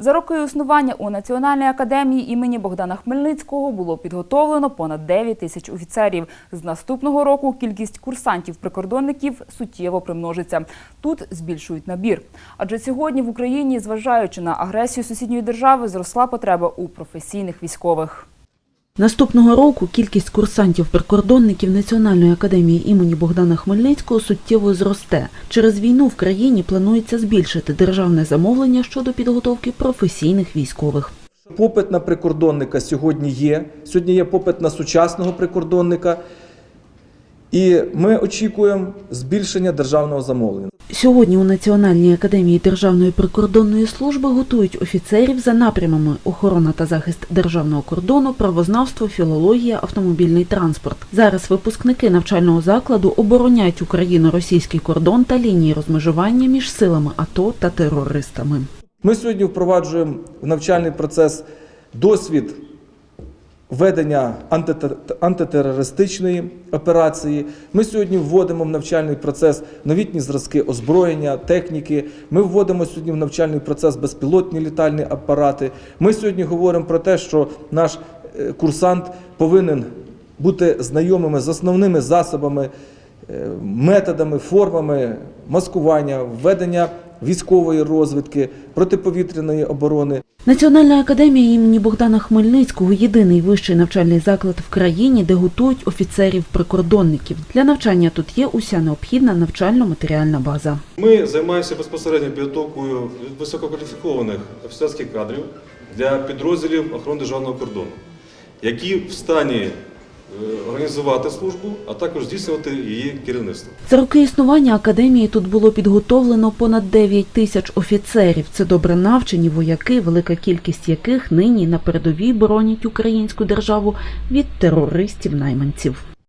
За роки існування у Національній академії імені Богдана Хмельницького було підготовлено понад 9 тисяч офіцерів. З наступного року кількість курсантів-прикордонників суттєво примножиться. Тут збільшують набір. Адже сьогодні в Україні, зважаючи на агресію сусідньої держави, зросла потреба у професійних військових. Наступного року кількість курсантів-прикордонників Національної академії імені Богдана Хмельницького суттєво зросте. Через війну в країні планується збільшити державне замовлення щодо підготовки професійних військових. Попит на прикордонника сьогодні є. Сьогодні є попит на сучасного прикордонника. І ми очікуємо збільшення державного замовлення. Сьогодні у Національній академії Державної прикордонної служби готують офіцерів за напрямами охорона та захист державного кордону, правознавство, філологія, автомобільний транспорт. Зараз випускники навчального закладу обороняють Україно-російський кордон та лінії розмежування між силами АТО та терористами. Ми сьогодні впроваджуємо в навчальний процес досвід ведення антитер- антитерористичної операції. Ми сьогодні вводимо в навчальний процес новітні зразки озброєння, техніки. Ми вводимо сьогодні в навчальний процес безпілотні літальні апарати. Ми сьогодні говоримо про те, що наш е, курсант повинен бути знайомими з основними засобами, е, методами, формами маскування, введення військової розвідки, протиповітряної оборони. Національна академія імені Богдана Хмельницького єдиний вищий навчальний заклад в країні, де готують офіцерів-прикордонників. Для навчання тут є уся необхідна навчально-матеріальна база. Ми займаємося безпосередньо підготовкою висококваліфікованих офіцерських кадрів для підрозділів охорони державного кордону, які в стані організувати службу, а також здійснювати її керівництво. За роки існування академії тут було підготовлено понад 9 тисяч офіцерів. Це добре навчені вояки, велика кількість яких нині на передовій боронять українську державу від терористів-найманців.